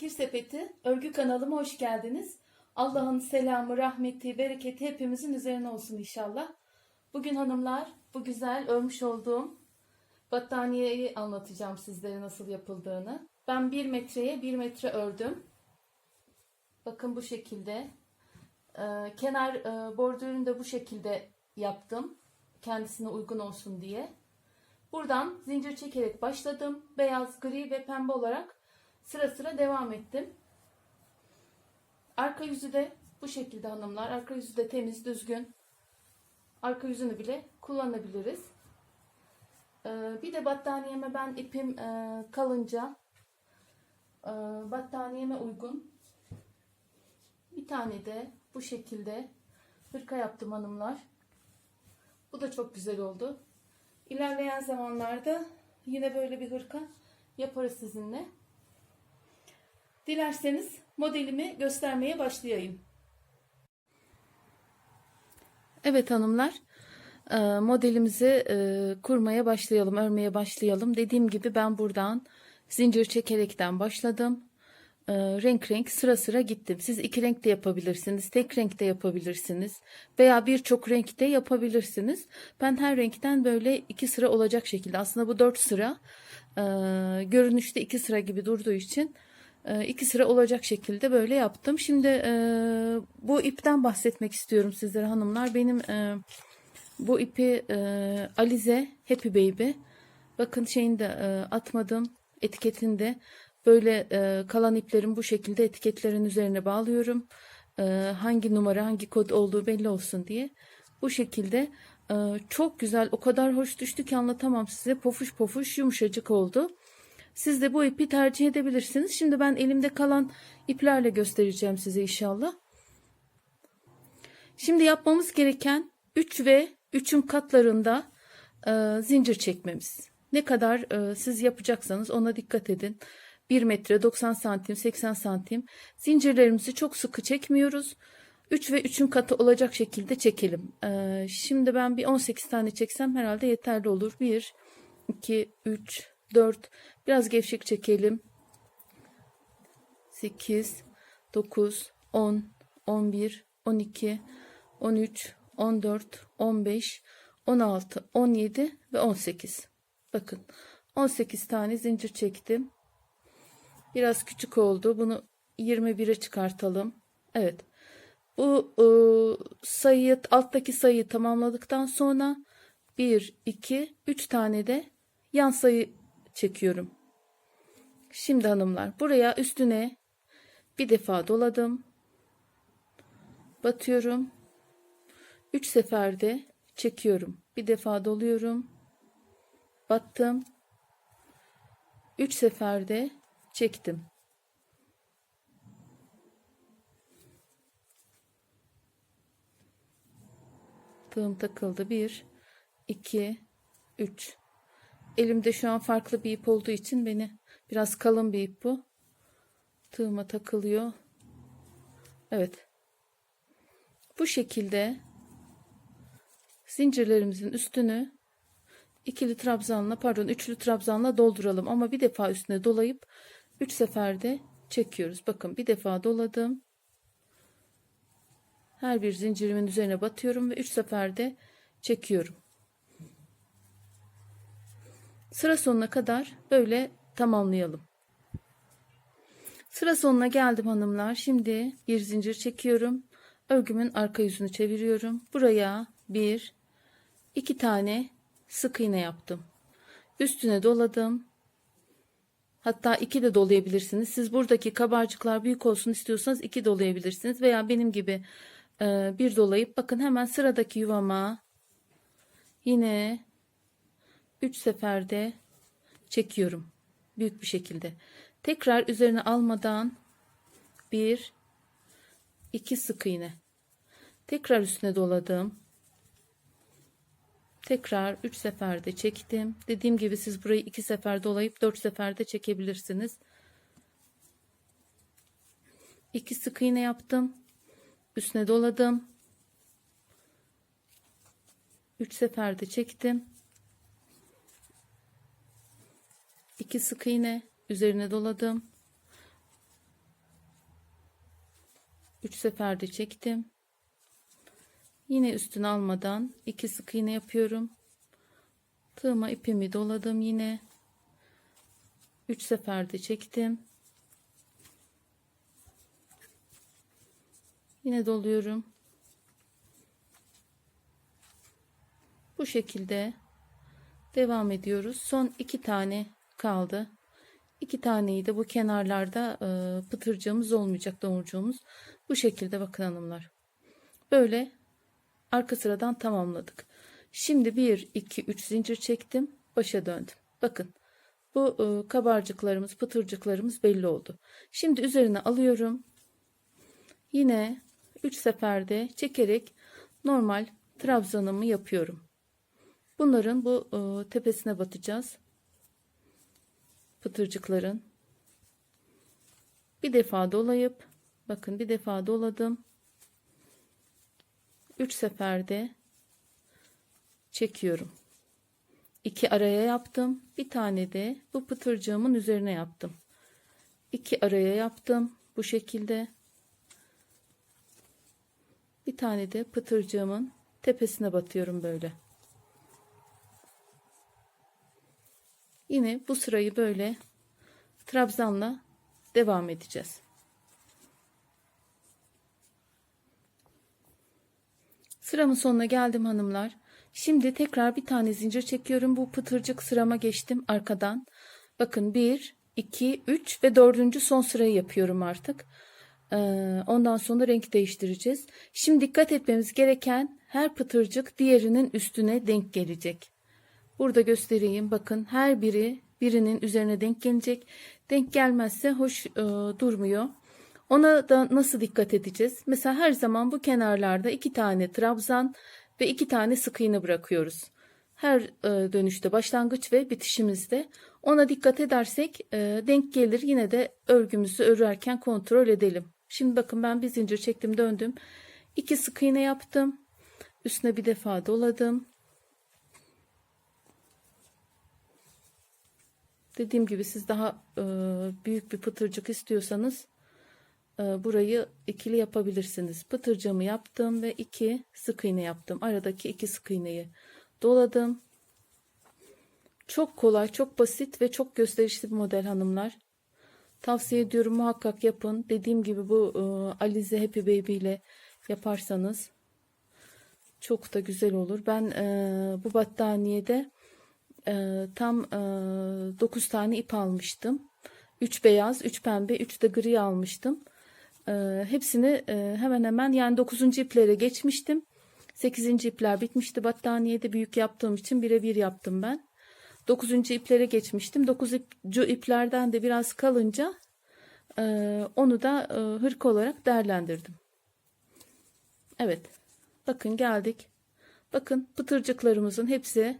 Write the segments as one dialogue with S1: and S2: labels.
S1: Fikir Sepeti örgü kanalıma hoş geldiniz. Allah'ın selamı, rahmeti, bereketi hepimizin üzerine olsun inşallah. Bugün hanımlar bu güzel örmüş olduğum battaniyeyi anlatacağım sizlere nasıl yapıldığını. Ben 1 metreye 1 metre ördüm. Bakın bu şekilde. Ee, kenar e, bordürünü de bu şekilde yaptım. Kendisine uygun olsun diye. Buradan zincir çekerek başladım. Beyaz, gri ve pembe olarak sıra sıra devam ettim. Arka yüzü de bu şekilde hanımlar. Arka yüzü de temiz, düzgün. Arka yüzünü bile kullanabiliriz. Ee, bir de battaniyeme ben ipim e, kalınca e, battaniyeme uygun bir tane de bu şekilde hırka yaptım hanımlar. Bu da çok güzel oldu. İlerleyen zamanlarda yine böyle bir hırka yaparız sizinle. Dilerseniz modelimi göstermeye başlayayım. Evet hanımlar, e, modelimizi e, kurmaya başlayalım, örmeye başlayalım. Dediğim gibi ben buradan zincir çekerekten başladım. E, renk renk sıra sıra gittim. Siz iki renk de yapabilirsiniz, tek renk de yapabilirsiniz veya birçok renk de yapabilirsiniz. Ben her renkten böyle iki sıra olacak şekilde aslında bu dört sıra görünüşte iki sıra gibi durduğu için iki sıra olacak şekilde böyle yaptım. Şimdi bu ipten bahsetmek istiyorum sizlere hanımlar. Benim bu ipi Alize Happy Baby. Bakın şeyini de atmadım etiketinde. Böyle kalan iplerin bu şekilde etiketlerin üzerine bağlıyorum. Hangi numara hangi kod olduğu belli olsun diye. Bu şekilde çok güzel o kadar hoş düştü ki anlatamam size. Pofuş pofuş yumuşacık oldu. Siz de bu ipi tercih edebilirsiniz. Şimdi ben elimde kalan iplerle göstereceğim size inşallah. Şimdi yapmamız gereken 3 ve 3'ün katlarında e, zincir çekmemiz. Ne kadar e, siz yapacaksanız ona dikkat edin. 1 metre 90 santim 80 santim zincirlerimizi çok sıkı çekmiyoruz. 3 ve 3'ün katı olacak şekilde çekelim. E, şimdi ben bir 18 tane çeksem herhalde yeterli olur. 1, 2, 3, 4 biraz gevşek çekelim. 8 9 10 11 12 13 14 15 16 17 ve 18 bakın 18 tane zincir çektim. Biraz küçük oldu. Bunu 21'e çıkartalım. Evet. Bu e, sayıyı alttaki sayıyı tamamladıktan sonra 1 2 3 tane de yan sayı çekiyorum. Şimdi hanımlar buraya üstüne bir defa doladım. Batıyorum. 3 seferde çekiyorum. Bir defa doluyorum. Battım. 3 seferde çektim. Tığım takıldı. 1 2 3 Elimde şu an farklı bir ip olduğu için beni biraz kalın bir ip bu. Tığıma takılıyor. Evet. Bu şekilde zincirlerimizin üstünü ikili trabzanla pardon üçlü trabzanla dolduralım ama bir defa üstüne dolayıp üç seferde çekiyoruz. Bakın bir defa doladım. Her bir zincirimin üzerine batıyorum ve üç seferde çekiyorum. Sıra sonuna kadar böyle tamamlayalım. Sıra sonuna geldim hanımlar. Şimdi bir zincir çekiyorum. Örgümün arka yüzünü çeviriyorum. Buraya bir, iki tane sık iğne yaptım. Üstüne doladım. Hatta iki de dolayabilirsiniz. Siz buradaki kabarcıklar büyük olsun istiyorsanız iki dolayabilirsiniz. Veya benim gibi e, bir dolayıp bakın hemen sıradaki yuvama yine 3 seferde çekiyorum. Büyük bir şekilde. Tekrar üzerine almadan 1 2 sık iğne. Tekrar üstüne doladım. Tekrar 3 seferde çektim. Dediğim gibi siz burayı 2 sefer dolayıp 4 seferde çekebilirsiniz. 2 sık iğne yaptım. Üstüne doladım. 3 seferde çektim. 2 sık iğne üzerine doladım. 3 seferde çektim. Yine üstüne almadan 2 sık iğne yapıyorum. Tığıma ipimi doladım yine. 3 seferde çektim. Yine doluyorum. Bu şekilde devam ediyoruz. Son iki tane kaldı. İki taneyi de bu kenarlarda e, pıtırcığımız olmayacak domurcuğumuz. Bu şekilde bakın hanımlar. Böyle arka sıradan tamamladık. Şimdi 1, 2, 3 zincir çektim. Başa döndüm. Bakın bu e, kabarcıklarımız, pıtırcıklarımız belli oldu. Şimdi üzerine alıyorum. Yine 3 seferde çekerek normal trabzanımı yapıyorum. Bunların bu e, tepesine batacağız. Pıtırcıkların. Bir defa dolayıp bakın bir defa doladım. 3 seferde çekiyorum. İki araya yaptım. Bir tane de bu pıtırcığımın üzerine yaptım. İki araya yaptım. Bu şekilde. Bir tane de pıtırcığımın tepesine batıyorum böyle. Yine bu sırayı böyle trabzanla devam edeceğiz. Sıramın sonuna geldim hanımlar. Şimdi tekrar bir tane zincir çekiyorum. Bu pıtırcık sırama geçtim arkadan. Bakın 1, 2, 3 ve 4. son sırayı yapıyorum artık. Ee, ondan sonra renk değiştireceğiz. Şimdi dikkat etmemiz gereken her pıtırcık diğerinin üstüne denk gelecek. Burada göstereyim. Bakın her biri birinin üzerine denk gelecek. Denk gelmezse hoş e, durmuyor. Ona da nasıl dikkat edeceğiz? Mesela her zaman bu kenarlarda iki tane trabzan ve iki tane sık iğne bırakıyoruz. Her e, dönüşte başlangıç ve bitişimizde ona dikkat edersek e, denk gelir. Yine de örgümüzü örerken kontrol edelim. Şimdi bakın ben bir zincir çektim döndüm. İki sık iğne yaptım. Üstüne bir defa doladım. Dediğim gibi siz daha e, büyük bir pıtırcık istiyorsanız e, burayı ikili yapabilirsiniz. Pıtırcığımı yaptım ve iki sık iğne yaptım. Aradaki iki sık iğneyi doladım. Çok kolay, çok basit ve çok gösterişli bir model hanımlar. Tavsiye ediyorum muhakkak yapın. Dediğim gibi bu e, Alize Happy Baby ile yaparsanız çok da güzel olur. Ben e, bu battaniyede e, tam e, 9 tane ip almıştım. 3 beyaz, 3 pembe, 3 de gri almıştım. E, hepsini e, hemen hemen yani 9. iplere geçmiştim. 8. ipler bitmişti. Battaniyede büyük yaptığım için birebir yaptım ben. 9. iplere geçmiştim. 9. iplerden de biraz kalınca e, onu da e, hırk olarak değerlendirdim. Evet. Bakın geldik. Bakın pıtırcıklarımızın hepsi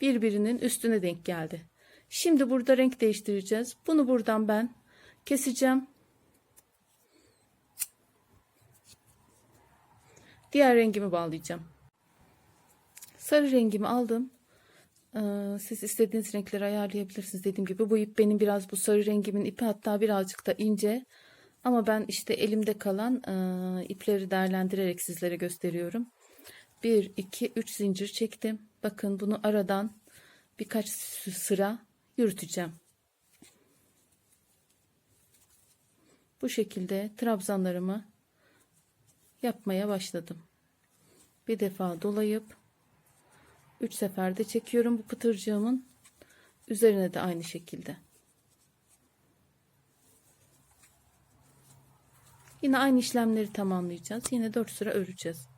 S1: birbirinin üstüne denk geldi. Şimdi burada renk değiştireceğiz. Bunu buradan ben keseceğim. Diğer rengimi bağlayacağım. Sarı rengimi aldım. Ee, siz istediğiniz renkleri ayarlayabilirsiniz. Dediğim gibi bu ip benim biraz bu sarı rengimin ipi hatta birazcık da ince. Ama ben işte elimde kalan e, ipleri değerlendirerek sizlere gösteriyorum. 1, 2, 3 zincir çektim. Bakın bunu aradan birkaç sıra yürüteceğim. Bu şekilde trabzanlarımı yapmaya başladım. Bir defa dolayıp 3 seferde çekiyorum bu pıtırcığımın üzerine de aynı şekilde. Yine aynı işlemleri tamamlayacağız. Yine 4 sıra öreceğiz.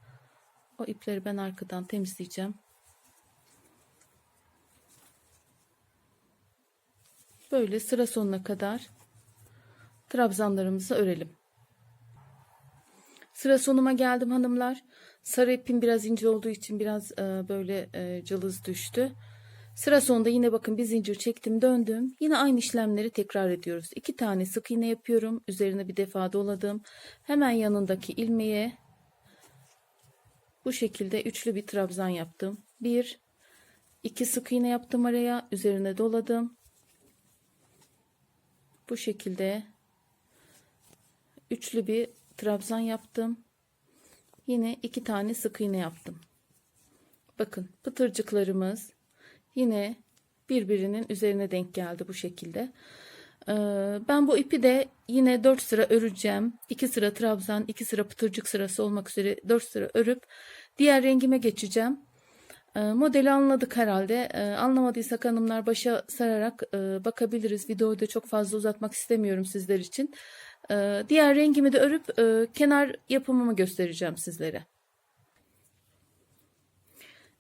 S1: O ipleri ben arkadan temizleyeceğim. Böyle sıra sonuna kadar trabzanlarımızı örelim. Sıra sonuma geldim hanımlar. Sarı ipim biraz ince olduğu için biraz e, böyle e, cılız düştü. Sıra sonunda yine bakın bir zincir çektim döndüm. Yine aynı işlemleri tekrar ediyoruz. İki tane sık iğne yapıyorum. Üzerine bir defa doladım. Hemen yanındaki ilmeğe bu şekilde üçlü bir trabzan yaptım. Bir, iki sık iğne yaptım araya. Üzerine doladım. Bu şekilde üçlü bir trabzan yaptım. Yine iki tane sık iğne yaptım. Bakın pıtırcıklarımız yine birbirinin üzerine denk geldi bu şekilde. Ee, Ben bu ipi de yine 4 sıra öreceğim. 2 sıra trabzan, 2 sıra pıtırcık sırası olmak üzere 4 sıra örüp diğer rengime geçeceğim. Ee, Modeli anladık herhalde. Ee, Anlamadıysak hanımlar başa sararak e, bakabiliriz. Videoyu da çok fazla uzatmak istemiyorum sizler için. Ee, Diğer rengimi de örüp e, kenar yapımımı göstereceğim sizlere.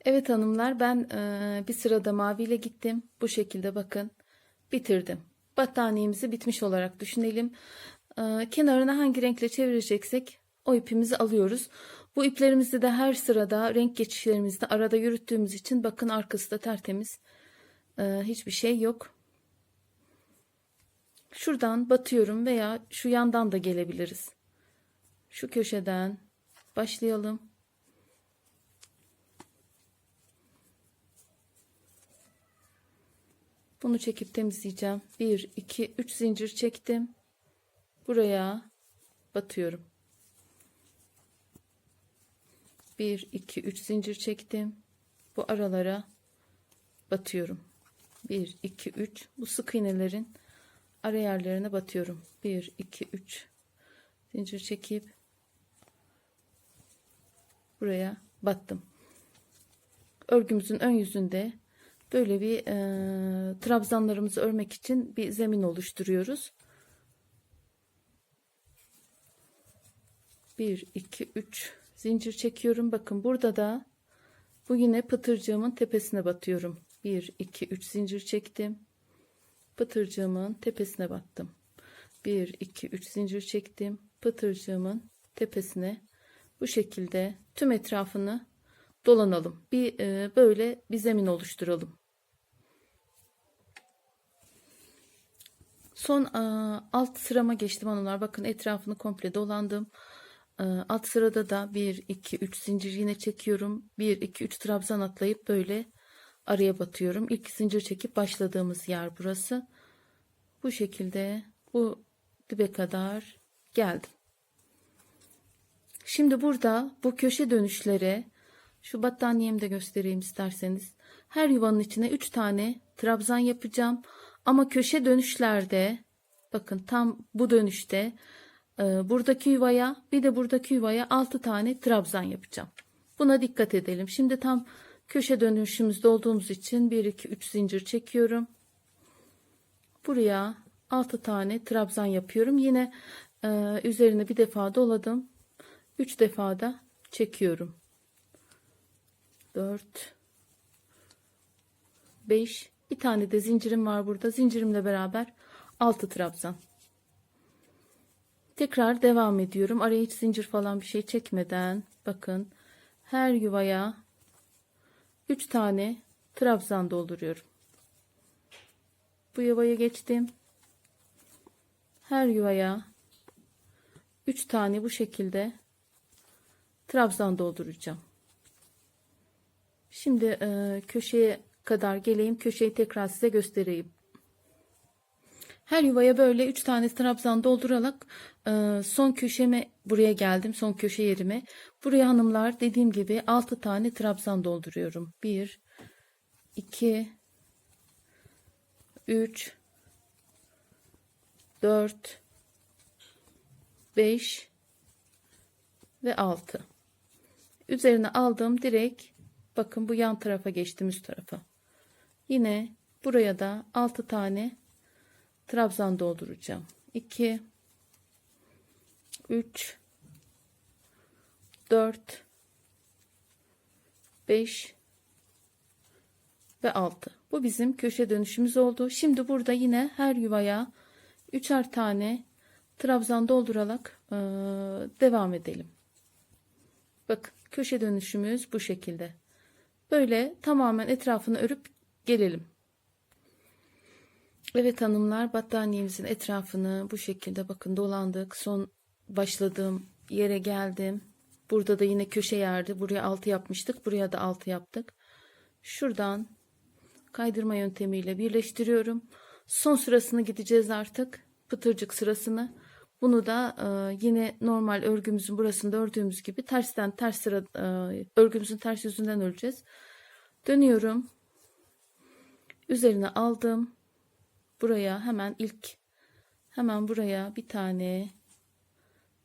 S1: Evet hanımlar ben e, bir sırada maviyle gittim. Bu şekilde bakın bitirdim. Battaniyemizi bitmiş olarak düşünelim. Kenarına hangi renkle çevireceksek o ipimizi alıyoruz. Bu iplerimizi de her sırada renk geçişlerimizde arada yürüttüğümüz için bakın arkası da tertemiz. E, hiçbir şey yok. Şuradan batıyorum veya şu yandan da gelebiliriz. Şu köşeden başlayalım. Bunu çekip temizleyeceğim. 1, 2, 3 zincir çektim. Buraya batıyorum. 1, 2, 3 zincir çektim. Bu aralara batıyorum. 1, 2, 3. Bu sık iğnelerin ara yerlerine batıyorum. 1, 2, 3 zincir çekip buraya battım. Örgümüzün ön yüzünde böyle bir e, trabzanlarımızı örmek için bir zemin oluşturuyoruz. 1 2 3 zincir çekiyorum. Bakın burada da bu yine pıtırcığımın tepesine batıyorum. 1 2 3 zincir çektim. Pıtırcığımın tepesine battım. 1 2 3 zincir çektim. Pıtırcığımın tepesine bu şekilde tüm etrafını dolanalım. Bir e, böyle bir zemin oluşturalım. Son e, alt sırama geçtim hanımlar. Bakın etrafını komple dolandım. E, alt sırada da 1 2 3 zincir yine çekiyorum. 1 2 3 trabzan atlayıp böyle araya batıyorum. İlk zincir çekip başladığımız yer burası. Bu şekilde bu dibe kadar geldim. Şimdi burada bu köşe dönüşlere şu battaniyemi de göstereyim isterseniz. Her yuvanın içine 3 tane trabzan yapacağım. Ama köşe dönüşlerde bakın tam bu dönüşte buradaki yuvaya bir de buradaki yuvaya 6 tane trabzan yapacağım. Buna dikkat edelim. Şimdi tam köşe dönüşümüzde olduğumuz için 1 2 3 zincir çekiyorum. Buraya 6 tane trabzan yapıyorum. Yine e, üzerine bir defa doladım. 3 defa da çekiyorum. 4 5 bir tane de zincirim var burada. Zincirimle beraber 6 trabzan. Tekrar devam ediyorum. Araya hiç zincir falan bir şey çekmeden bakın her yuvaya 3 tane trabzan dolduruyorum. Bu yuvaya geçtim. Her yuvaya 3 tane bu şekilde trabzan dolduracağım. Şimdi e, köşeye kadar geleyim. Köşeyi tekrar size göstereyim. Her yuvaya böyle 3 tane trabzan doldurarak e, son köşeme buraya geldim. Son köşe yerime. Buraya hanımlar dediğim gibi 6 tane trabzan dolduruyorum. 1 2 3 4 5 ve 6 üzerine aldım direkt bakın bu yan tarafa geçtim üst tarafa yine buraya da 6 tane trabzan dolduracağım 2 3 4 5 ve 6 bu bizim köşe dönüşümüz oldu şimdi burada yine her yuvaya üçer tane trabzan doldurarak e, devam edelim Bakın köşe dönüşümüz bu şekilde. Böyle tamamen etrafını örüp gelelim. Evet hanımlar battaniyemizin etrafını bu şekilde bakın dolandık. Son başladığım yere geldim. Burada da yine köşe yerdi. Buraya altı yapmıştık. Buraya da altı yaptık. Şuradan kaydırma yöntemiyle birleştiriyorum. Son sırasını gideceğiz artık. Pıtırcık sırasını. Bunu da e, yine normal örgümüzün burasında ördüğümüz gibi tersten ters sıra e, örgümüzün ters yüzünden öreceğiz. Dönüyorum. Üzerine aldım. Buraya hemen ilk hemen buraya bir tane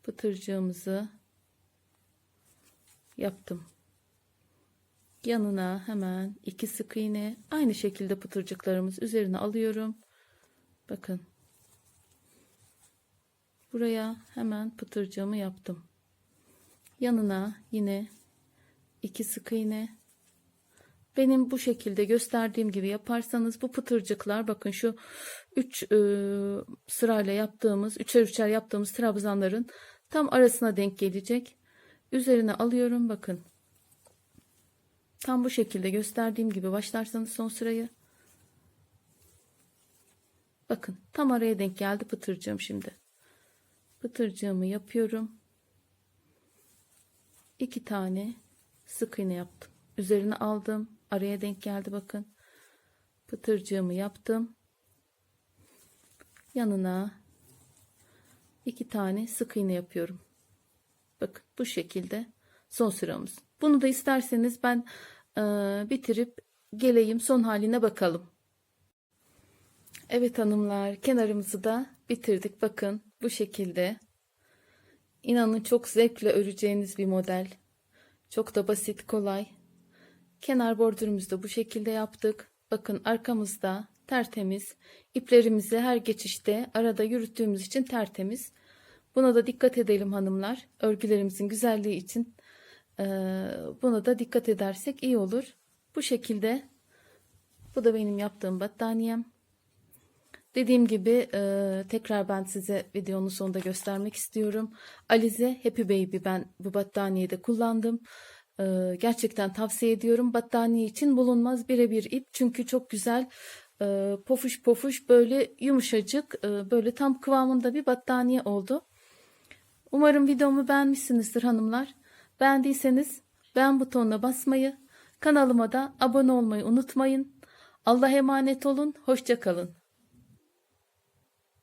S1: pıtırcığımızı yaptım. Yanına hemen iki sık iğne aynı şekilde pıtırcıklarımız üzerine alıyorum. Bakın. Buraya hemen pıtırcığımı yaptım. Yanına yine iki sık iğne. Benim bu şekilde gösterdiğim gibi yaparsanız bu pıtırcıklar bakın şu 3 sırayla yaptığımız üçer üçer yaptığımız trabzanların tam arasına denk gelecek. Üzerine alıyorum bakın. Tam bu şekilde gösterdiğim gibi başlarsanız son sırayı. Bakın tam araya denk geldi pıtırcığım şimdi. Pıtırcığımı yapıyorum. İki tane sık iğne yaptım. Üzerine aldım. Araya denk geldi bakın. Pıtırcığımı yaptım. Yanına iki tane sık iğne yapıyorum. Bakın bu şekilde son sıramız. Bunu da isterseniz ben e, bitirip geleyim son haline bakalım. Evet hanımlar kenarımızı da bitirdik. Bakın bu şekilde. İnanın çok zevkle öreceğiniz bir model. Çok da basit kolay. Kenar bordürümüzü de bu şekilde yaptık. Bakın arkamızda tertemiz. İplerimizi her geçişte arada yürüttüğümüz için tertemiz. Buna da dikkat edelim hanımlar. Örgülerimizin güzelliği için buna da dikkat edersek iyi olur. Bu şekilde bu da benim yaptığım battaniyem. Dediğim gibi tekrar ben size videonun sonunda göstermek istiyorum. Alize Happy Baby ben bu battaniyede kullandım. E, gerçekten tavsiye ediyorum. Battaniye için bulunmaz birebir ip. Çünkü çok güzel e, pofuş pofuş böyle yumuşacık e, böyle tam kıvamında bir battaniye oldu. Umarım videomu beğenmişsinizdir hanımlar. Beğendiyseniz beğen butonuna basmayı, kanalıma da abone olmayı unutmayın. Allah'a emanet olun, hoşça kalın.